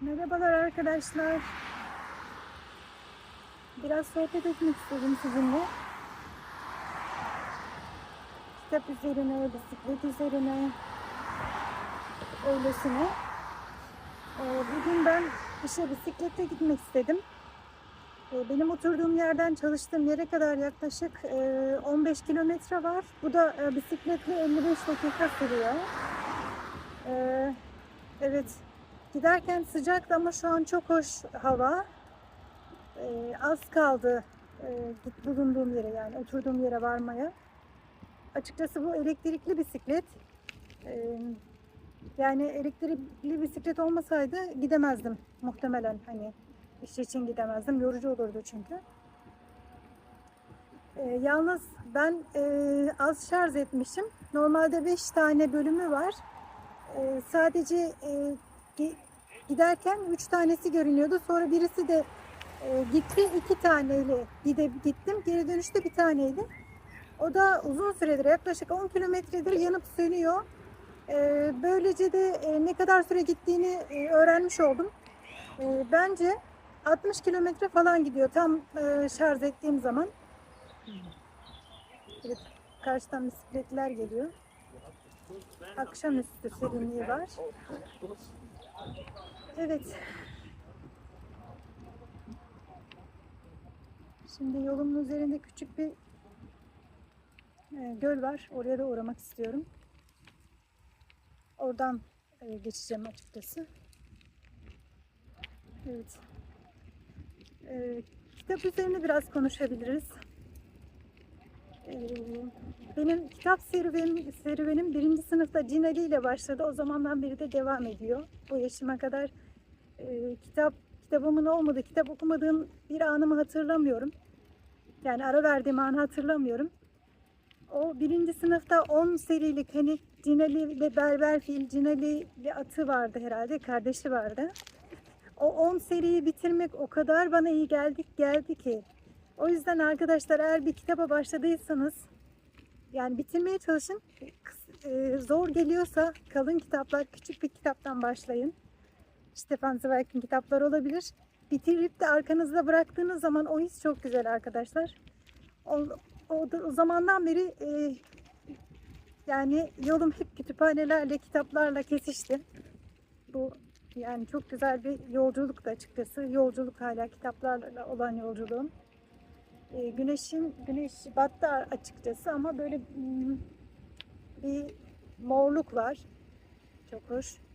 Merhabalar arkadaşlar. Biraz sohbet etmek istedim sizinle. Kitap üzerine, bisiklet üzerine, öylesine. Ee, Bugün ben işe bisikletle gitmek istedim. Ee, Benim oturduğum yerden çalıştığım yere kadar yaklaşık e, 15 kilometre var. Bu da e, bisikletle 55 dakika sürüyor. Ee, Evet, giderken sıcaktı ama şu an çok hoş hava. Ee, az kaldı e, bulunduğum yere yani oturduğum yere varmaya. Açıkçası bu elektrikli bisiklet. Ee, yani elektrikli bisiklet olmasaydı gidemezdim muhtemelen hani iş için gidemezdim. Yorucu olurdu çünkü. Ee, yalnız ben e, az şarj etmişim. Normalde 5 tane bölümü var. Ee, sadece e, giderken 3 tanesi görünüyordu. Sonra birisi de e, gitti. 2 taneyle gide, gittim. Geri dönüşte bir taneydi. O da uzun süredir yaklaşık 10 kilometredir yanıp sönüyor. Ee, böylece de e, ne kadar süre gittiğini e, öğrenmiş oldum. Ee, bence 60 kilometre falan gidiyor tam e, şarj ettiğim zaman. Evet, karşıdan bisikletler geliyor. Akşamüstü serinliği var. Evet. Şimdi yolumun üzerinde küçük bir e, göl var. Oraya da uğramak istiyorum. Oradan e, geçeceğim açıkçası. Evet. E, kitap üzerine biraz konuşabiliriz. Benim kitap serüvenim, serüvenim birinci sınıfta Cinali ile başladı. O zamandan beri de devam ediyor. Bu yaşıma kadar e, kitap kitabımın olmadı, kitap okumadığım bir anımı hatırlamıyorum. Yani ara verdiğim anı hatırlamıyorum. O birinci sınıfta 10 serilik hani Cinali ve Berberfil, Cinali ve atı vardı herhalde, kardeşi vardı. O 10 seriyi bitirmek o kadar bana iyi geldi, geldi ki. O yüzden arkadaşlar eğer bir kitaba başladıysanız yani bitirmeye çalışın. E, Zor geliyorsa kalın kitaplar, küçük bir kitaptan başlayın. Stefan Zweig'in kitapları olabilir. Bitirip de arkanızda bıraktığınız zaman o his çok güzel arkadaşlar. O, o, o zamandan beri e, yani yolum hep kütüphanelerle, kitaplarla kesişti. Bu yani çok güzel bir yolculuktu açıkçası. Yolculuk hala kitaplarla olan yolculuğum. E, güneşin güneş battı açıkçası ama böyle hmm, bir morluk var. Çok hoş.